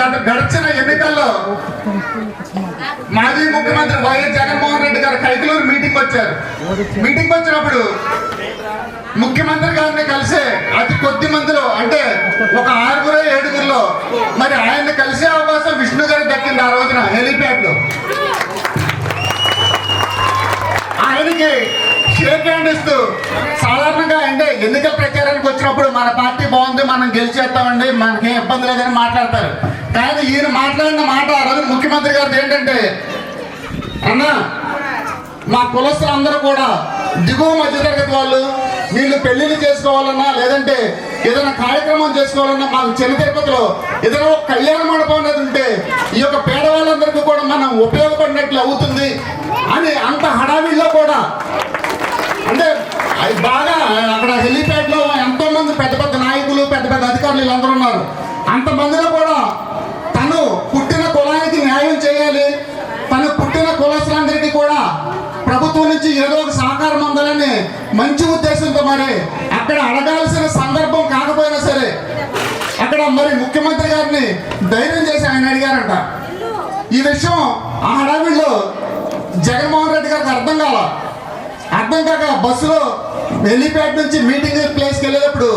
గడిచిన ఎన్నికల్లో మాజీ ముఖ్యమంత్రి వైఎస్ జగన్మోహన్ రెడ్డి గారు కైకలూరు మీటింగ్ వచ్చారు. మీటింగ్ వచ్చినప్పుడు ముఖ్యమంత్రి గారిని కలిసే అతి కొద్ది మందిలో అంటే ఒక ఆరుగురు ఏడుగురిలో మరి ఆయన్ని కలిసే అవకాశం విష్ణు గారు దక్కింది ఆ రోజున హెలిప్యాడ్లో ఆయనకి షేక్ హ్యాండ్ ఇస్తూ సాధారణంగా అంటే ఎన్నికల ప్రచారానికి వచ్చినప్పుడు మన పార్టీ బాగుంది మనం గెలిచేస్తామండి మనకేం ఇబ్బంది లేదని మాట్లాడతారు. కానీ ఈయన మాట్లాడిన మాట ఆ రోజు ముఖ్యమంత్రి గారు ఏంటంటే అన్నా మా కులస్తులు అందరూ కూడా దిగువ మధ్యతరగతి వాళ్ళు వీళ్ళు పెళ్ళిళ్ళు చేసుకోవాలన్నా లేదంటే ఏదైనా కార్యక్రమం చేసుకోవాలన్నా మాకు చిన్న తిరుపతిలో ఏదైనా ఒక కళ్యాణ మండపం అనేది ఉంటే ఈ యొక్క పేదవాళ్ళందరికీ కూడా మనం ఉపయోగపడినట్లు అవుతుంది అని అంత హడావిడిలో కూడా. అంటే అది బాగా అక్కడ హెలిప్యాడ్లో ఎంతో మంది పెద్ద పెద్ద నాయకులు పెద్ద పెద్ద అధికారులు వీళ్ళందరూ ఉన్నారు. అంతమందిలో కూడా తను పుట్టిన కులానికి న్యాయం చేయాలి తను పుట్టిన కులస్తులందరికీ కూడా ప్రభుత్వం నుంచి ఏదో ఒక సహకారం అందాలని మంచి ఉద్దేశంతో మరి అక్కడ అడగాల్సిన సందర్భం కాకపోయినా సరే అక్కడ మరి ముఖ్యమంత్రి గారిని ధైర్యం చేసి ఆయన అడిగారంట. ఈ విషయం ఆ హడావిడిలో జగన్మోహన్ రెడ్డి గారికి అర్థం కాల. అర్థం కాక బస్సులో హెలిప్యాడ్ నుంచి మీటింగ్ ప్లేస్కి వెళ్ళేటప్పుడు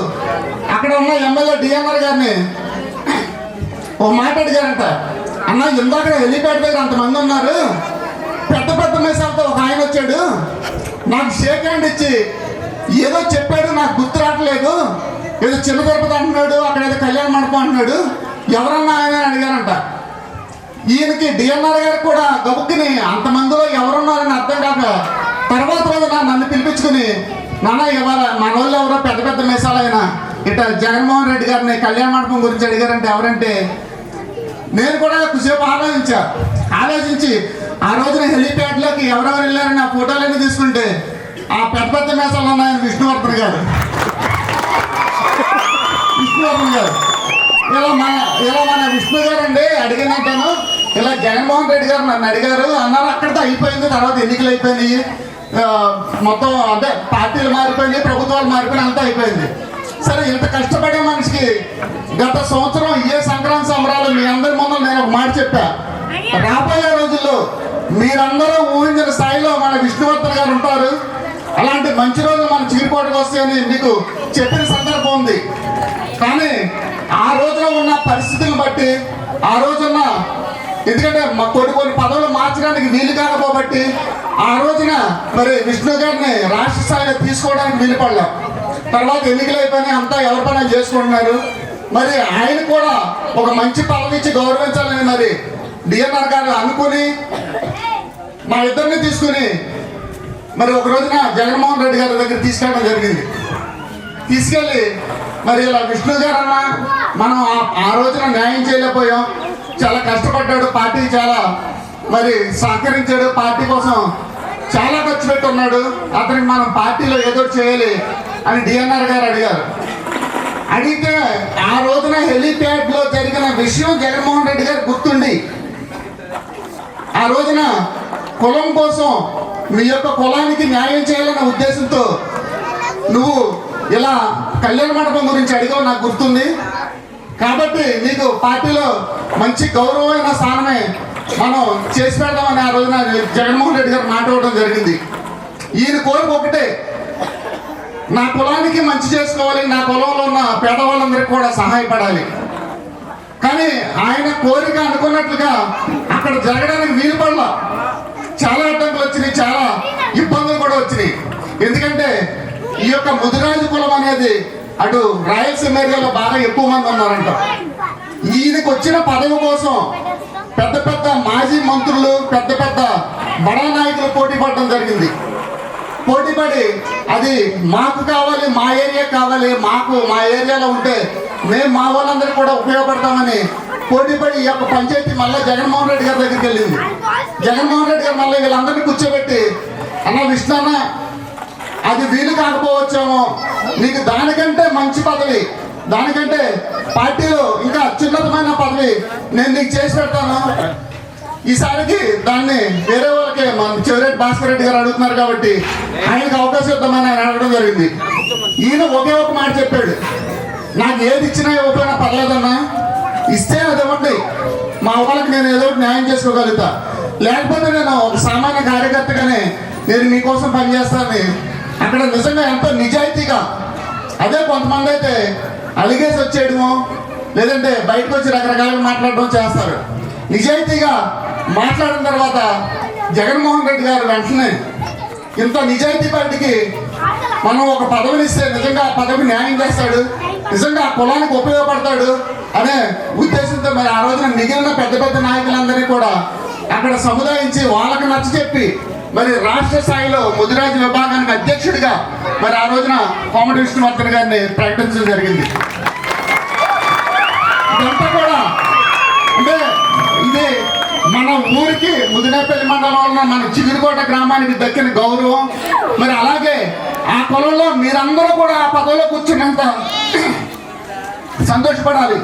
అక్కడ ఉన్న ఎమ్మెల్యే డిఎంఆర్ గారిని ఓ మాట అడిగారంట. అన్న ఇందాక హెలిప్యాడ్ దగ్గర అంతమంది ఉన్నారు. పెద్ద పెద్ద మీసాలతో ఒక ఆయన వచ్చాడు. నాకు షేక్ హ్యాండ్ ఇచ్చి ఏదో చెప్పాడు నాకు గుర్తు రావట్లేదు. ఏదో చిన్న తిరుపతి అంటున్నాడు అక్కడ ఏదో కళ్యాణ మండపం అంటున్నాడు. ఎవరన్నా ఆయన అడిగారంట. ఈయనకి డిఎన్ఆర్ గారు కూడా గబుక్కుని అంతమందిలో ఎవరున్నారని అర్థం కాక తర్వాత రోజు నా నన్ను పిలిపించుకుని నాన్న ఇవాళ మన వాళ్ళు ఎవరో పెద్ద పెద్ద మీసాలైన ఇట జగన్మోహన్ రెడ్డి గారిని కళ్యాణ మండపం గురించి అడిగారంటే ఎవరంటే నేను కూడా కొద్దిసేపు ఆలోచించా. ఆలోచించి ఆ రోజున హెలిప్యాడ్లోకి ఎవరెవరు వెళ్ళారని ఆ ఫోటోలన్నీ తీసుకుంటే ఆ పెద్ద పెద్ద మేసాలు ఉన్నాయని విష్ణువర్ధన్ గారు. విష్ణువర్ధన్ గారు. ఇలా మన ఇలా మన విష్ణు గారు అండి అడిగినట్టాను ఇలా జగన్మోహన్ రెడ్డి గారు నన్ను అడిగారు. అన్నారు అక్కడితో అయిపోయింది తర్వాత ఎన్నికలు అయిపోయినాయి. మొత్తం అంటే పార్టీలు మారిపోయినాయి ప్రభుత్వాలు మారిపోయినాయి అంతా అయిపోయింది. సరే ఇంత కష్టపడే మనిషికి గత సంవత్సరం మాట చెప్పా. రాబోయే రోజుల్లో మీరందరూ ఊహించిన స్థాయిలో మన విష్ణువర్ధన్ గారు ఉంటారు. అలాంటి మంచి రోజులు మన చీరిపోటుకు వస్తాయని మీకు చెప్పిన సందర్భం ఉంది. కానీ ఆ రోజున ఉన్న పరిస్థితులను బట్టి ఆ రోజున్న ఎందుకంటే మా కొన్ని కొన్ని పదవులు మార్చడానికి వీలు కాకపోబట్టి ఆ రోజున మరి విష్ణు గారిని రాష్ట్ర స్థాయిలో తీసుకోవడానికి వీలు పడలేం తర్వాత ఎన్నికలు అయిపోయినాయి అంతా ఎవరి పని వాళ్ళు చేసుకుంటున్నారు. మరి ఆయన కూడా ఒక మంచి పదవి ఇచ్చి గౌరవించాలని మరి డిఎన్ఆర్ గారు అనుకుని మా ఇద్దరిని తీసుకుని మరి ఒక రోజున జగన్మోహన్ రెడ్డి గారి దగ్గర తీసుకెళ్ళడం జరిగింది. తీసుకెళ్ళి మరి ఇలా విష్ణు గారు అన్న మనం ఆ- రోజున న్యాయం చేయలేకపోయాం. చాలా కష్టపడ్డాడు పార్టీ చాలా మరి సహకరించాడు పార్టీ కోసం చాలా ఖర్చు పెట్టున్నాడు. అతనికి మనం పార్టీలో ఏదో చేయాలి అని డిఎన్ఆర్ గారు అడిగారు. అడిగితే ఆ రోజున హెలిప్యాడ్లో జరిగిన విషయం జగన్మోహన్ రెడ్డి గారు గుర్తుండి. ఆ రోజున కులం కోసం మీ యొక్క కులానికి న్యాయం చేయాలన్న ఉద్దేశంతో నువ్వు ఇలా కళ్యాణ మండపం గురించి అడిగావు నాకు గుర్తుంది. కాబట్టి నీకు పార్టీలో మంచి గౌరవమైన స్థానమే మనం చేసి పెడదామని ఆ రోజున జగన్మోహన్ రెడ్డి గారు మాట ఇవ్వడం జరిగింది. ఈయన కోరిక ఒకటే నా కులానికి మంచి చేసుకోవాలి నా కులంలో ఉన్న పేదవాళ్ళందరికీ కూడా సహాయపడాలి. కానీ ఆయన కోరిక అనుకున్నట్లుగా అక్కడ జరగడానికి వీలు పడలా. చాలా అడ్డంకులు వచ్చినాయి చాలా ఇబ్బందులు కూడా వచ్చినాయి. ఎందుకంటే ఈ యొక్క ముదిరాజు కులం అనేది అటు రాయలసీమ ఏరియాలో బాగా ఎక్కువ మంది ఉన్నారంట. ఈయనకు వచ్చిన పదవి కోసం పెద్ద పెద్ద మాజీ మంత్రులు పెద్ద పెద్ద బడా నాయకులు పోటీ పడడం జరిగింది పోటీ పడి అది మాకు కావాలి మా ఏరియా కావాలి మాకు మా ఏరియాలో ఉంటే మేము మా వాళ్ళందరికీ కూడా ఉపయోగపడతామని పోటీపడి ఈ యొక్క పంచాయతీ మళ్ళీ జగన్మోహన్ రెడ్డి గారి దగ్గరికి వెళ్ళింది. జగన్మోహన్ రెడ్డి గారు మళ్ళీ వీళ్ళందరినీ కూర్చోబెట్టి అన్న విష్ణన్న అది వీలు కాకపోవచ్చేమో నీకు దానికంటే మంచి పదవి దానికంటే పార్టీలో ఇంకా అత్యున్నతమైన పదవి నేను నీకు చేసి పెడతాను. ఈసారికి దాన్ని వేరే వాళ్ళకి మన చెవిరెడ్డి భాస్కర్ రెడ్డి గారు అడుగుతున్నారు కాబట్టి ఆయనకు అవకాశం ఇద్దామని ఆయన అడగడం జరిగింది. ఈయన ఒకే ఒక మాట చెప్పాడు. నాకు ఏది ఇచ్చినా ఇవ్వకపోయినా పర్లేదన్నా ఇస్తే అది ఇవ్వండి. మా వాళ్ళకి నేను ఏదో ఒకటి న్యాయం చేసుకోగలుగుతా. లేకపోతే నేను ఒక సామాన్య కార్యకర్తగానే నేను మీకోసం పనిచేస్తానని అక్కడ నిజంగా ఎంతో నిజాయితీగా అదే కొంతమంది అయితే అలిగేసి వచ్చేయడమో లేదంటే బయటకు వచ్చి రకరకాలుగా మాట్లాడడం చేస్తారు. నిజాయితీగా మాట్లాడిన తర్వాత జగన్మోహన్ రెడ్డి గారు వెంటనే ఇంత నిజాయితీ పార్టీకి మనం ఒక పదవిని ఇస్తే నిజంగా ఆ పదవి న్యాయం చేస్తాడు నిజంగా ఆ కులానికి ఉపయోగపడతాడు అనే ఉద్దేశంతో మరి ఆ రోజున మిగిలిన పెద్ద పెద్ద నాయకులందరినీ కూడా అక్కడ సముదాయించి వాళ్ళకి నచ్చ చెప్పి మరి రాష్ట్ర స్థాయిలో ముదిరాజు విభాగానికి అధ్యక్షుడిగా మరి ఆ రోజున కోమటి విష్ణువర్ధన్ గారిని ప్రకటించడం జరిగింది. ఇదంతా కూడా మన ఊరికి ముదినేపల్లి మండలంలో ఉన్న మన చిగురుకోట గ్రామానికి దక్కిన గౌరవం. మరి అలాగే ఆ పొలంలో మీరందరూ కూడా ఆ పదవిలో కూర్చున్నంత సంతోషపడాలి.